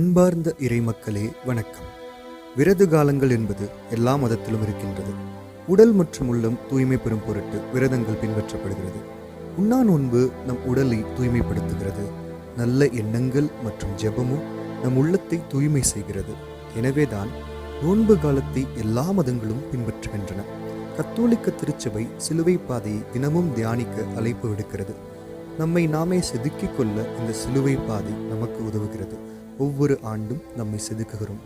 அன்பார்ந்த இறைமக்களே வணக்கம். விரது காலங்கள் என்பது எல்லா மதத்திலும் இருக்கின்றது. உடல் மற்றும் உள்ளம் தூய்மை பெறும் பொருட்டு விரதங்கள் பின்பற்றப்படுகிறது. உண்ணா நோன்பு நம் உடலை தூய்மைப்படுத்துகிறது. நல்ல எண்ணங்கள் மற்றும் ஜெபமும் நம் உள்ளத்தை தூய்மை செய்கிறது. எனவேதான் நோன்பு காலத்தை எல்லா மதங்களும் பின்பற்றுகின்றன. கத்தோலிக்க திருச்சபை சிலுவை பாதையை தினமும் தியானிக்க அழைப்பு விடுக்கிறது. நம்மை நாமே செதுக்கிக் கொள்ள இந்த சிலுவை பாதை நமக்கு உதவுகிறது. ஒவ்வொரு ஆண்டும் நம்மை செதுக்குகிறோம்.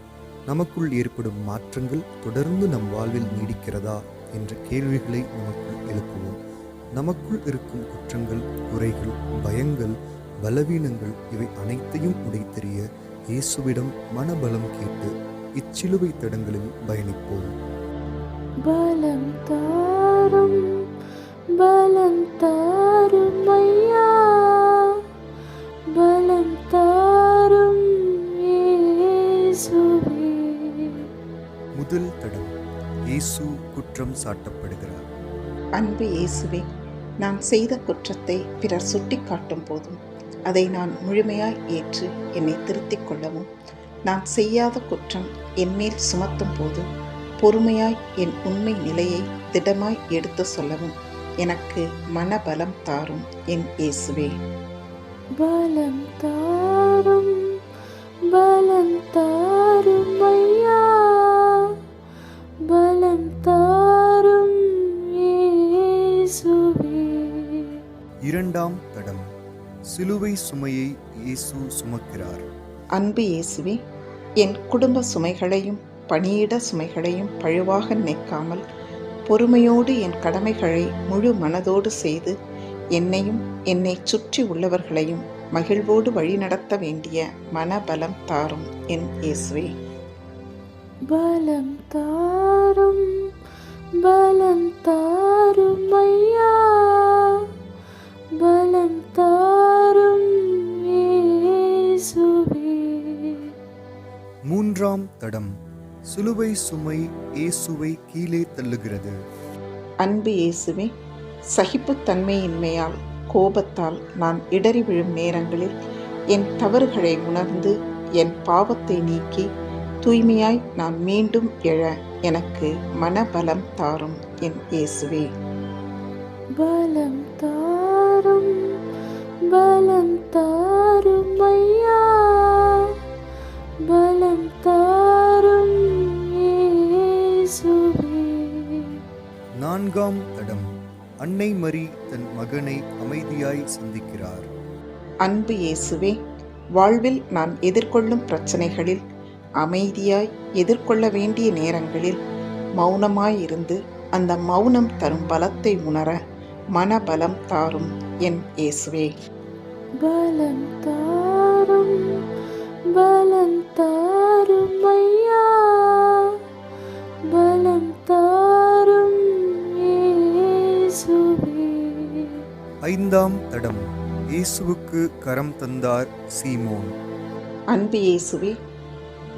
நமக்குள் ஏற்படும் மாற்றங்கள் தொடர்ந்து நம் வாழ்வில் நீடிக்கிறதா என்ற கேள்விகளை நமக்குள் எழுப்புவோம். நமக்குள் இருக்கும் குற்றங்கள் குறைகள் பயங்கள் பலவீனங்கள் இவை அனைத்தையும் உடைத்தெறிய இயேசுவிடம் மனபலம் கேட்டு இச்சிலுவை தடங்களில் பயணிப்போம். பலம் தாரும் பலம் தாரும் ஐயா. பலம் தாரும் இயேசு குற்றம் சாட்டப்படுகிறார். அன்பு இயேசுவே நான் செய்த குற்றத்தை பிறர் சுட்டிக்காட்டும் போதும் அதை நான் முழுமையாய் ஏற்று என்னை திருத்திக் கொள்ளவும் நான் செய்யாத குற்றம் என்மேல் சுமத்தும் போது பொறுமையாய் என் உண்மை நிலையை திடமாய் எடுத்து சொல்லவும் எனக்கு மனபலம் தாரும் என் இயேசுவே. பலம் தாரும் சுமையை இயேசு சுமக்கிறார். அன்பு இயேசுவே என் குடும்ப சுமைகளையும் பணியிட சுமைகளையும் பழுவாக நினைக்காமல் பொறுமையோடு என் கடமைகளை முழு மனதோடு செய்து என்னையும் என்னை சுற்றி உள்ளவர்களையும் மகிழ்வோடு வழிநடத்த வேண்டிய மனபலம் தாரும் என் இயேசுவே. பலம் தாரும் பலம் தாரும் ஐயா. பலம் தாரும் மூன்றாம் தடம் சிலுவை சுமை இயேசுவை கீழே தள்ளுகிறது. அன்பு இயேசுவே சகிப்புத்தன்மையின்மையால் கோபத்தால் நான் இடறி விழும் நேரங்களில் என் தவறுகளை உணர்ந்து என் பாவத்தை நீக்கி தூய்மையாய் நான் மீண்டும் எழ எனக்கு மனபலம் தாரும் என் இயேசுவே. பலம் தாரும் பலம் தாரும் ஐயா. பலம் தாரும் இயேசுவே. நான்காம் தடம் அன்னை மரி தன் மகனை அமைதியாய் சந்திக்கிறார். அன்பு இயேசுவே வாழ்வில் நான் எதிர்கொள்ளும் பிரச்சனைகளில் அமைதியாய் எதிர்கொள்ள வேண்டிய நேரங்களில் மௌனமாயிருந்து அந்த மௌனம் தரும் பலத்தை உணர மனபலம் தாரும் என் இயேசுவே. பலம் தாரும் பலம் தாரும் ஐயா பலம் தாரும் இயேசுவே. ஐந்தாம் தடம் இயேசுவுக்கு கரம் தந்தார் சீமோன். அன்பு இயேசுவே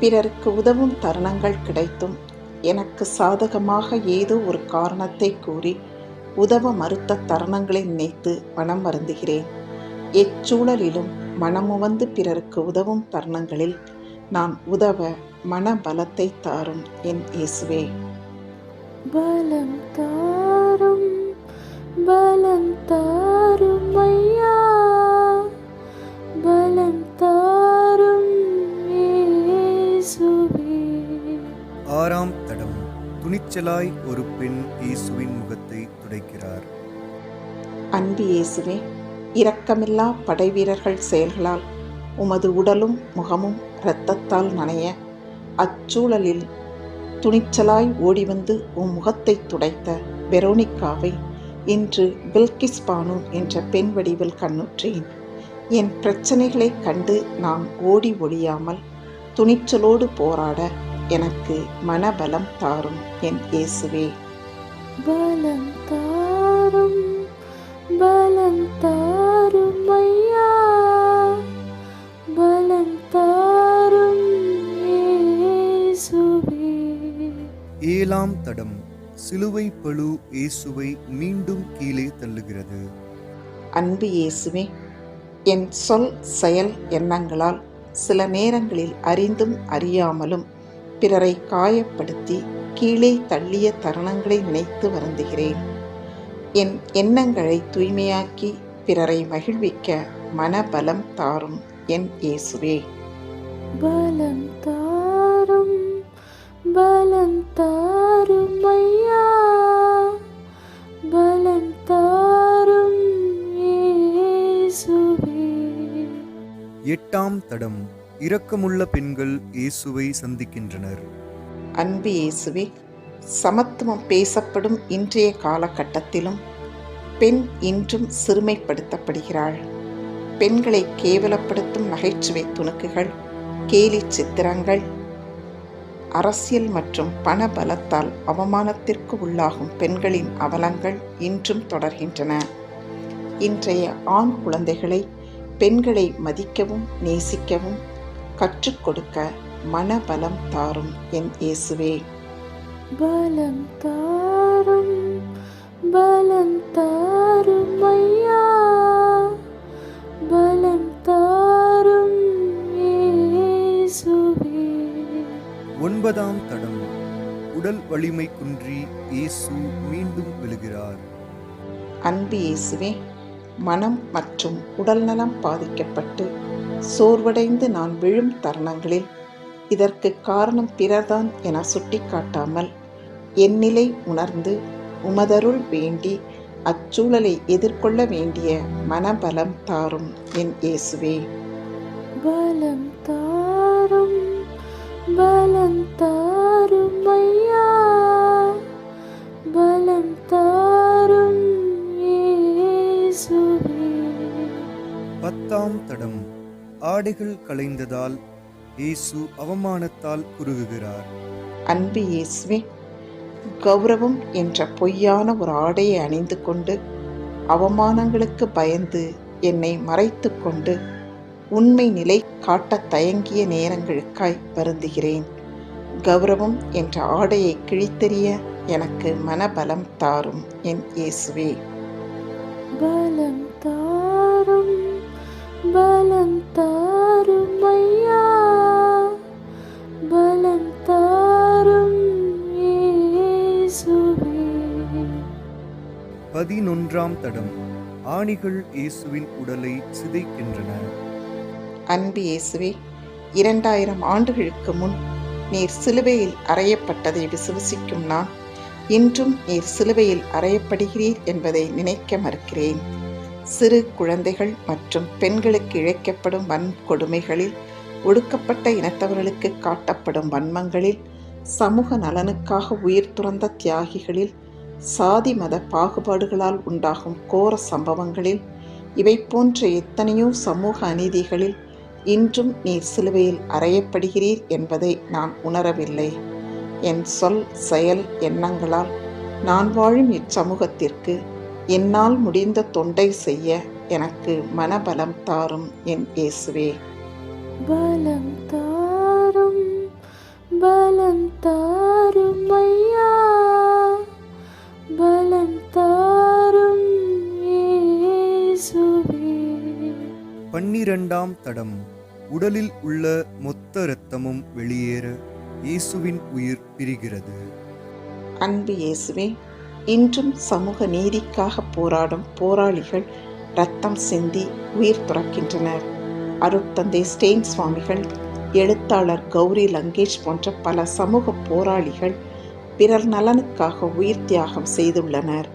பிறருக்கு உதவும் தருணங்கள் கிடைத்தும் எனக்கு சாதகமாக ஏதோ ஒரு காரணத்தை கூறி உதவ மறுத்த தருணங்களை நினைத்து மனம் வருந்துகிறேன். எச்சூழலிலும் மனமுவந்து பிறருக்கு உதவும் தருணங்களில் நான் உதவ மனபலத்தை தாரும் என் இயேசுவே. பலம் தாரும் பலம் தாரும் ஐயா. பலம் தாரும் இயேசுவே. ஆறாம் தடம். துணிச்சலாய் ஒரு பெண் இயேசுவின் முகத்தை துடைக்கிறார். அன்பு இயேசுவே இரக்கமில்லா படைவீரர்கள் செயல்களால் உமது உடலும் முகமும் இரத்தத்தால் நனைய அச்சூழலில் துணிச்சலாய் ஓடி வந்து உம் முகத்தை துடைத்த வெரோனிக்காவை இன்று பில்கிஸ் பானு என்ற பெண் வடிவில் கண்ணுற்றேன். என் பிரச்சனைகளைக் கண்டு நான் ஓடி ஒழியாமல் துணிச்சலோடு போராட எனக்கு மனபலம் தாரும் என் இயேசுவே. பலம் தாரும் பலம் தாரும் ஐயா பலம் தாரும் இயேசுவே. ஏழாம் தடம் சிலுவை பழு இயேசுவை மீண்டும் கீழே தள்ளுகிறது. அன்பு இயேசுவே என் சொல் செயல் எண்ணங்களால் சில நேரங்களில் அறிந்தும் அறியாமலும் பிறரை காயப்படுத்தி கீழே தள்ளிய தருணங்களை நினைத்து வருந்துகிறேன். என் எண்ணங்களை தூய்மையாக்கி பிறரை மகிழ்விக்க மனபலம் தாரும் என் இயேசுவே. பலம் தாரும் பலம் தாரும் ஐயா. பலம் தாரும் இயேசுவே. எட்டாம் தடம் இரக்கமுள்ள பெண்கள் இயேசுவை சந்திக்கின்றனர். அன்பு இயேசுவே சமத்துவம் பேசப்படும் இன்றைய காலகட்டத்திலும் பெண் இன்றும் சிறுமைப்படுத்தப்படுகிறாள். பெண்களை கேவலப்படுத்தும் நகைச்சுவை துணுக்குகள் கேலி சித்திரங்கள் அரசியல் மற்றும் பண பலத்தால் அவமானத்திற்கு உள்ளாகும் பெண்களின் அவலங்கள் இன்றும் தொடர்கின்றன. இன்றைய ஆண் குழந்தைகளை பெண்களை மதிக்கவும் நேசிக்கவும் கற்றுக் கொடுக்க மனபலம் தாரும் என் இயேசுவே. பலம் தாரும் பலம் தாரும் ஐயா. பலம் தாரும் இயேசுவே. ஒன்பதாம் தடம். உடல் வலிமை குன்றி இயேசு மீண்டும் விழுகிறார். அன்பு இயேசுவே மனம் மற்றும் உடல்நலம் பாதிக்கப்பட்டு சோர்வடைந்து நான் விழும் தருணங்களில் இதற்கு காரணம் பிறர்தான் என சுட்டிக்காட்டாமல் என் நிலை உணர்ந்து உமதருள் வேண்டி அச்சூழலை எதிர்கொள்ள வேண்டிய மனபலம் தாரும் என் இயேசுவே. பலம் தாரும் பலம் தாரும் ஐயா. பலம் தாரும் இயேசுவே. பத்தாம் தடம் ஆடைகள் களைந்ததால் இயேசு அவமானத்தால் குறுகுகிறார். அன்பு இயேசுவே கௌரவம் என்ற பொய்யான ஒரு ஆடையை அணிந்து கொண்டு அவமானங்களுக்கு பயந்து என்னை மறைத்து கொண்டு உண்மை நிலை காட்டத் தயங்கிய நேரங்களுக்காய் வருந்துகிறேன். கௌரவம் என்ற ஆடையை கிழித்தெறிய எனக்கு மனபலம் தாரும் என் இயேசுவே. பலம் தாரும் பலம் தாரும் பதினொன்றாம் தடம். ஆணிகள் இயேசுவின் உடலை சிதைக்கின்றன. அன்பு இயேசுவே இரண்டாயிரம் ஆண்டுகளுக்கு முன் நீர் சிலுவையில் அறையப்பட்டதை விசுவசிக்கும் நான். இன்றும் நீர் சிலுவையில் அறையப்படுகிறீர் என்பதை நினைக்க மறுக்கிறேன். சிறு குழந்தைகள் மற்றும் பெண்களுக்கு இழைக்கப்படும் வன்கொடுமைகளில் ஒடுக்கப்பட்ட இனத்தவர்களுக்கு காட்டப்படும் வன்மங்களில் சமூக நலனுக்காக உயிர் துறந்த தியாகிகளில் சாதி மத பாகுபாடுகளால் உண்டாகும் கோர சம்பவங்களில் இவை போன்ற எத்தனையோ சமூக அநீதிகளில் இன்றும் நீர் சிலுவையில் அறையப்படுகிறீர் என்பதை நான் உணரவில்லை. என் சொல் செயல் எண்ணங்களால் நான் வாழும் இச்சமூகத்திற்கு என்னால் முடிந்த தொண்டை செய்ய எனக்கு மனபலம் தாரும் என் இயேசுவே. பலம் இரண்டாம் தடம். உடலில் உள்ள மொத்த இரத்தமும் வெளியேற இயேசுவின் உயிர் பிரிகிறது. அன்பு இயேசுவே இன்றும் சமூக நீதிக்காக போராடும் போராளிகள் ரத்தம் சிந்தி உயிர் துறக்கின்றனர். அருட்தந்தை ஸ்டெயின் சுவாமிகள் எழுத்தாளர் கௌரி லங்கேஷ் போன்ற பல சமூக போராளிகள் பிறர் நலனுக்காக உயிர் தியாகம் செய்துள்ளனர்.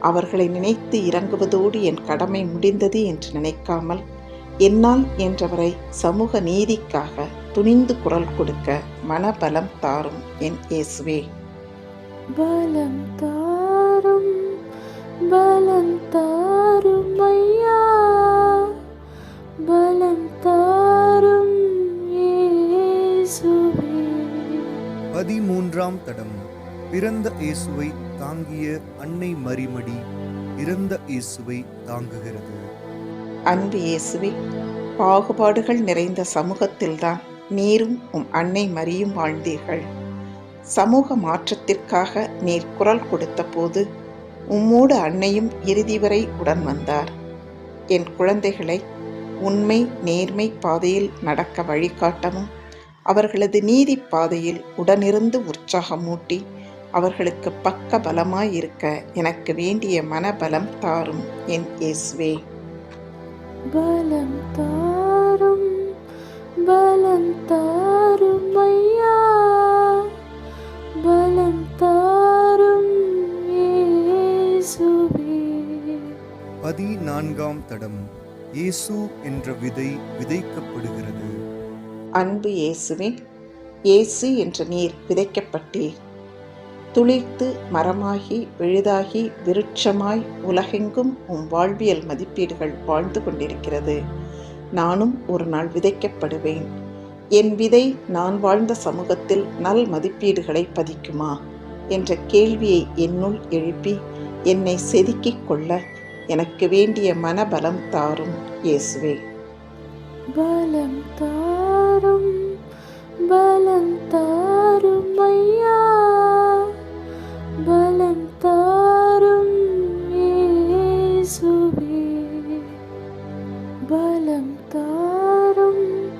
அவர்களை நினைத்து இறங்குவதோடு என் கடமை முடிந்தது என்று நினைக்காமல் என்னால் என்றவரை சமூக நீதிக்காக துணிந்து குரல் கொடுக்க மனபலம் தாரும் என் இயேசுவே. பலம் தாரும் பலம் தாரும் ஐயா. பலம் தாரும் இயேசுவே. பதிமூன்றாம் தடம். பிறந்த இயேசுவை தாங்கிய அன்னை மரிமடி இறந்த இயேசுவை தாங்குகிறது. அன்பு இயேசுவே பாகுபாடுகள் நிறைந்த சமூகத்தில்தான் நீரும் உம் அன்னை மரியும் வாழ்ந்தீர்கள். சமூக மாற்றத்திற்காக நீர் குரல் கொடுத்தபோது உம்மோடு அன்னையும் இறுதி வரை உடன் வந்தார். என் குழந்தைகளை உண்மை நேர்மை பாதையில் நடக்க வழிகாட்டவும் அவர்களது நீதி பாதையில் உடனிருந்து உற்சாகமூட்டி அவர்களுக்கு பக்க பலமாயிருக்க எனக்கு வேண்டிய மனபலம் தாரும் என் இயேசுவே. பலம் தாரும் பலம் தாரும் ஐயா. பலம் தாரும் இயேசுவே. பதினான்காம் தடம். இயேசு என்ற விதை விதைக்கப்படுகிறது. அன்பு இயேசுவே இயேசு என்ற நீர் விதைக்கப்பட்டீர். துளிர்த்து மரமாகி விழுதாகி விருட்சமாய் உலகெங்கும் உம் வாழ்வியல் மதிப்பீடுகள் வாழ்ந்து கொண்டிருக்கிறது. நானும் ஒரு நாள் விதைக்கப்படுவேன். என் விதை நான் வாழ்ந்த சமூகத்தில் நல் மதிப்பீடுகளை பதிக்குமா? என்ற கேள்வியை என்னுள் எழுப்பி என்னை செதுக்கிக் கொள்ள எனக்கு வேண்டிய மனபலம் தாரும் இயேசுவே. பலம் தாரும் பலம் தாரும் ஐயா. பலம் தாரும் இயேசுவே. பலம் தாரும்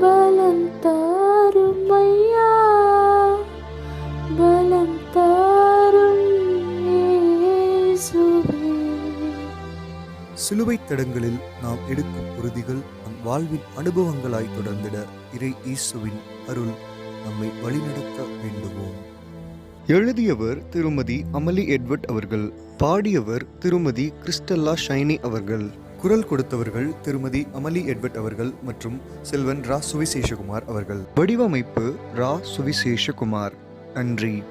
பலம் தாரும் ஐயா. பலம் தாரும் இயேசுவே. சிலுவைத் தடங்களில் நாம் எடுக்கும் உறுதிகள் நம் வாழ்வின் அனுபவங்களாய் தொடர்ந்திட இறை இயேசுவின் அருள் நம்மை வழிநடத்த வேண்டுமோ? எழுதியவர் திருமதி அமலி எட்வர்ட் அவர்கள் பாடியவர் திருமதி கிறிஸ்டல்லா ஷைனி அவர்கள் குரல் கொடுத்தவர்கள் திருமதி அமலி எட்வர்ட் அவர்கள் மற்றும் செல்வன் ரா சுவிசேஷகுமார் அவர்கள். வடிவமைப்பு ரா சுவிசேஷகுமார். நன்றி.